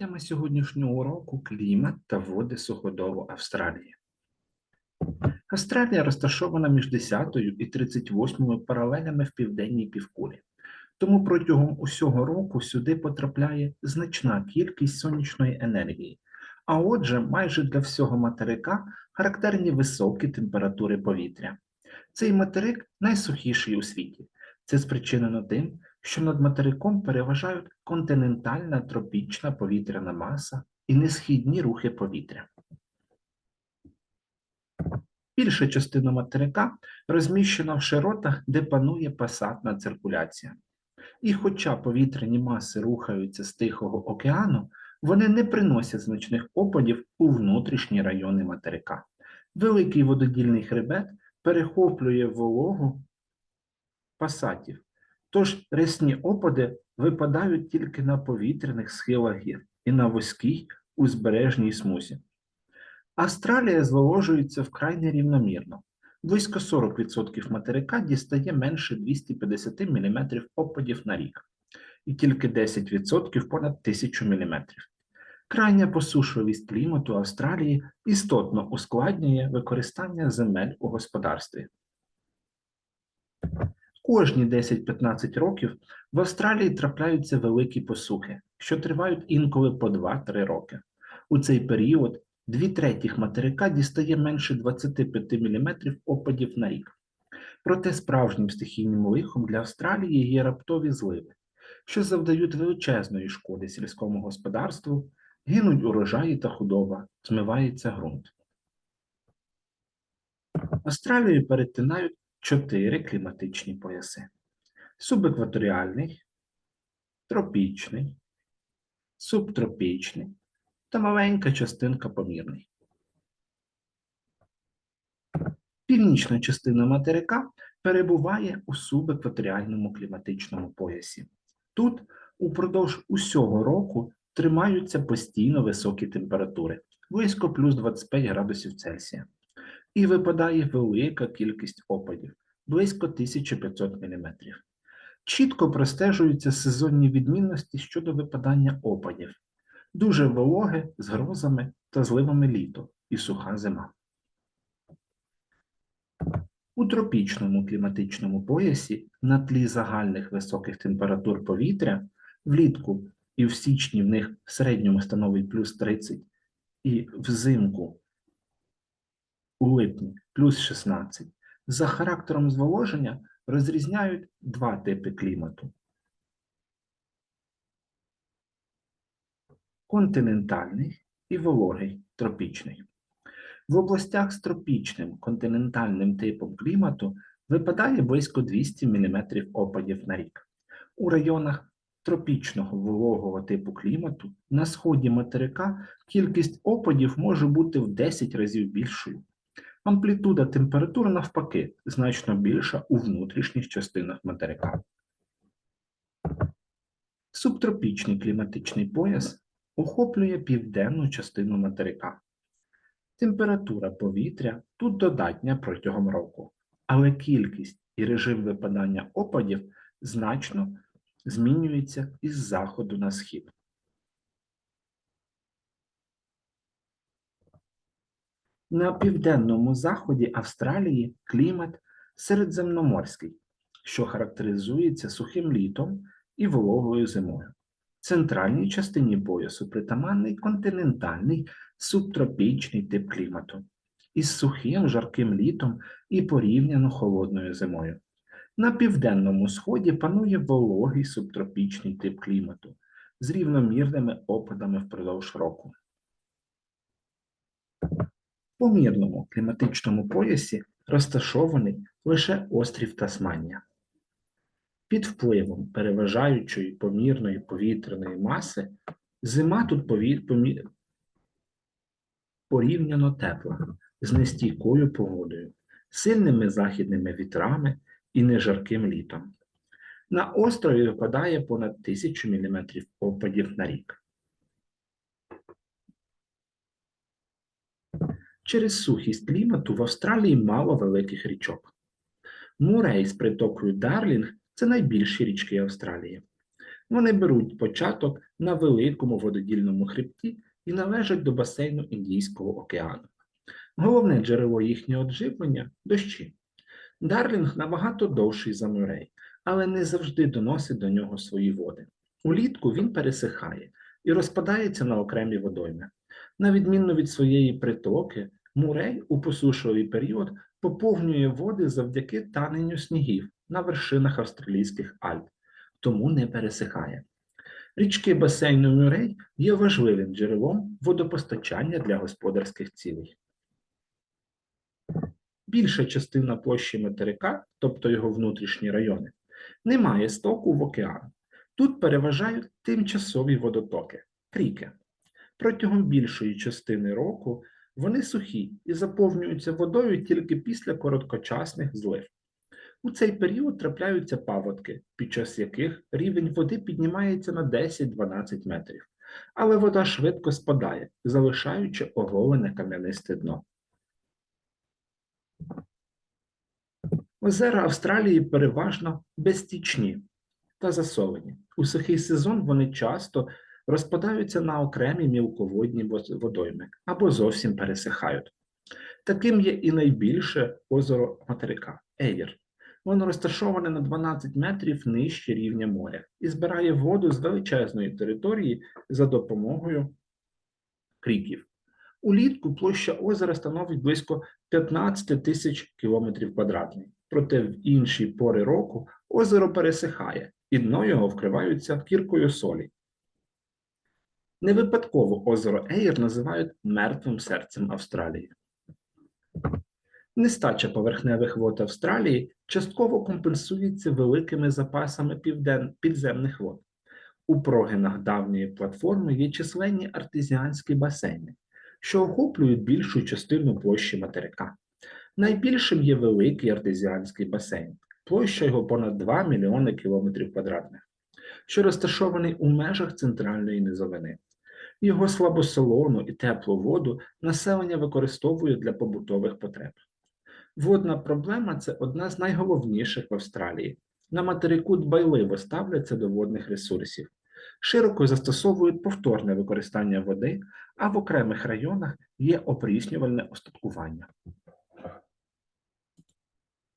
Тема сьогоднішнього уроку клімат та води суходолу Австралії. Австралія розташована між 10 і 38 паралелями в південній півкулі. Тому протягом усього року сюди потрапляє значна кількість сонячної енергії, а отже, майже для всього материка характерні високі температури повітря. Цей материк найсухіший у світі. Це спричинено тим, що над материком переважають континентальна тропічна повітряна маса і несхідні рухи повітря. Більша частина материка розміщена в широтах, де панує пасатна циркуляція. І хоча повітряні маси рухаються з Тихого океану, вони не приносять значних опадів у внутрішні райони материка. Великий вододільний хребет перехоплює вологу пасатів, тож рясні опади випадають тільки на повітряних схилах гір і на вузькій узбережній смузі. Австралія зволожується вкрай нерівномірно. Близько 40% материка дістає менше 250 мм опадів на рік, і тільки 10% понад 1000 мм. Крайня посушливість клімату Австралії істотно ускладнює використання земель у господарстві. Кожні 10-15 років в Австралії трапляються великі посухи, що тривають інколи по 2-3 роки. У цей період дві третіх материка дістає менше 25 мм опадів на рік. Проте справжнім стихійним лихом для Австралії є раптові зливи, що завдають величезної шкоди сільському господарству, гинуть урожаї та худоба, змивається ґрунт. Австралію перетинають чотири кліматичні пояси: субекваторіальний, тропічний, субтропічний та маленька частинка помірний. Північна частина материка перебуває у субекваторіальному кліматичному поясі. Тут упродовж усього року тримаються постійно високі температури, близько плюс 25 градусів Цельсія, і випадає велика кількість опадів, близько 1500 мм. Чітко простежуються сезонні відмінності щодо випадання опадів, дуже вологе з грозами та зливами літо і суха зима. У тропічному кліматичному поясі на тлі загальних високих температур повітря влітку і в січні в них в середньому становить плюс 30, і взимку у липні плюс 16. За характером зволоження розрізняють два типи клімату. Континентальний і вологий тропічний. В областях з тропічним континентальним типом клімату випадає близько 200 мм опадів на рік. У районах тропічного вологого типу клімату на сході материка кількість опадів може бути в 10 разів більшою. Амплітуда температур, навпаки, значно більша у внутрішніх частинах материка. Субтропічний кліматичний пояс охоплює південну частину материка. Температура повітря тут додатня протягом року, але кількість і режим випадання опадів значно змінюється із заходу на схід. На південному заході Австралії клімат середземноморський, що характеризується сухим літом і вологою зимою. В центральній частині поясу притаманний континентальний субтропічний тип клімату із сухим жарким літом і порівняно холодною зимою. На південному сході панує вологий субтропічний тип клімату з рівномірними опадами впродовж року. В помірному кліматичному поясі розташований лише острів Тасманія. Під впливом переважаючої помірної повітряної маси зима тут пові... помі... порівняно тепла, з нестійкою погодою, сильними західними вітрами і нежарким літом. На острові випадає понад 1000 мм опадів на рік. Через сухість клімату в Австралії мало великих річок. Мурей з притокою Дарлінг це найбільші річки Австралії. Вони беруть початок на великому вододільному хребті і належать до басейну Індійського океану. Головне джерело їхнього живлення дощі. Дарлінг набагато довший за Мюррей, але не завжди доносить до нього свої води. Улітку він пересихає і розпадається на окремі водойми. На відміну від своєї притоки, Мурей у посушливий період поповнює води завдяки таненню снігів на вершинах австралійських Альп, тому не пересихає. Річки басейну Мюрей є важливим джерелом водопостачання для господарських цілей. Більша частина площі материка, тобто його внутрішні райони, не має стоку в океан. Тут переважають тимчасові водотоки кріки. Протягом більшої частини року вони сухі і заповнюються водою тільки після короткочасних злив. У цей період трапляються паводки, під час яких рівень води піднімається на 10-12 метрів, але вода швидко спадає, залишаючи оголене кам'янисте дно. Озера Австралії переважно безстічні та засолені. У сухий сезон вони часто розпадаються на окремі мілководні водойми або зовсім пересихають. Таким є і найбільше озеро материка Ейр. Воно розташоване на 12 метрів нижче рівня моря і збирає воду з величезної території за допомогою кріків. Улітку площа озера становить близько 15 тисяч кілометрів квадратних. Проте в інші пори року озеро пересихає, і дно його вкриваються кіркою солі. Не випадково озеро Ейр називають мертвим серцем Австралії. Нестача поверхневих вод Австралії частково компенсується великими запасами півден... підземних вод. У прогинах давньої платформи є численні артезіанські басейни, що охоплюють більшу частину площі материка. Найбільшим є великий артезіанський басейн, площа його понад 2 мільйони кілометрів квадратних, що розташований у межах центральної низовини. Його слабосолону і теплу воду населення використовує для побутових потреб. Водна проблема це одна з найголовніших в Австралії. На материку дбайливо ставляться до водних ресурсів, широко застосовують повторне використання води, а в окремих районах є опріснювальне остаткування.